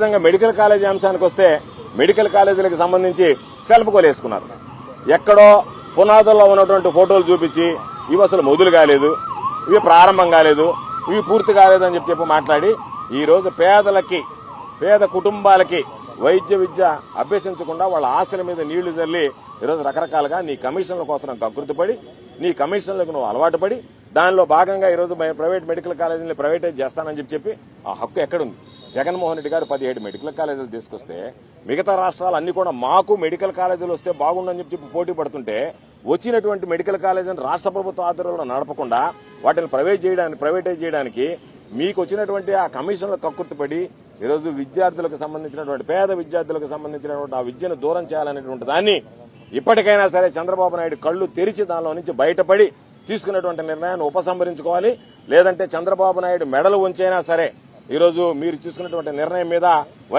విధంగా medical college అంశానికి వస్తే మెడికల్ కాలేజీలకు సంబంధించి సెల్ఫ్ గోల్ ఎక్కడో పునాదుల్లో ఉన్నటువంటి ఫోటోలు చూపించి ఇవి అసలు మొదలు కాలేదు ఇవి ప్రారంభం కాలేదు ఇవి పూర్తి కాలేదు అని చెప్పి చెప్పి మాట్లాడి ఈ రోజు పేదలకి పేద కుటుంబాలకి వైద్య విద్య అభ్యసించకుండా వాళ్ళ ఆశల మీద నీళ్ళు చల్లి ఈరోజు రకరకాలుగా నీ కమిషన్ల కోసం కకృతిపడి నీ కమిషన్లకు నువ్వు అలవాటు పడి దానిలో భాగంగా ఈరోజు ప్రైవేట్ మెడికల్ కాలేజీని ప్రైవేటైజ్ చేస్తానని చెప్పి చెప్పి ఆ హక్కు ఎక్కడుంది? జగన్మోహన్ రెడ్డి గారు పదిహేడు మెడికల్ కాలేజీలు తీసుకొస్తే మిగతా రాష్ట్రాలు అన్ని కూడా మాకు మెడికల్ కాలేజీలు వస్తే బాగుండని చెప్పి చెప్పి పోటీ పడుతుంటే వచ్చినటువంటి మెడికల్ కాలేజీని రాష్ట్ర ప్రభుత్వ ఆధ్వర్యంలో నడపకుండా వాటిని ప్రైవేట్ చేయడానికి ప్రైవేటైజ్ చేయడానికి మీకు వచ్చినటువంటి ఆ కమిషన్ల కక్కుర్తిపడి ఈరోజు విద్యార్థులకు సంబంధించినటువంటి పేద విద్యార్థులకు సంబంధించినటువంటి ఆ విద్యను దూరం చేయాలనేటువంటి దాన్ని ఇప్పటికైనా సరే చంద్రబాబు నాయుడు కళ్ళు తెరిచి దానిలో నుంచి బయటపడి తీసుకున్నటువంటి నిర్ణయాన్ని ఉపసంహరించుకోవాలి. లేదంటే చంద్రబాబు నాయుడు మెడలు ఉంచైనా సరే ఈరోజు మీరు తీసుకున్నటువంటి నిర్ణయం మీద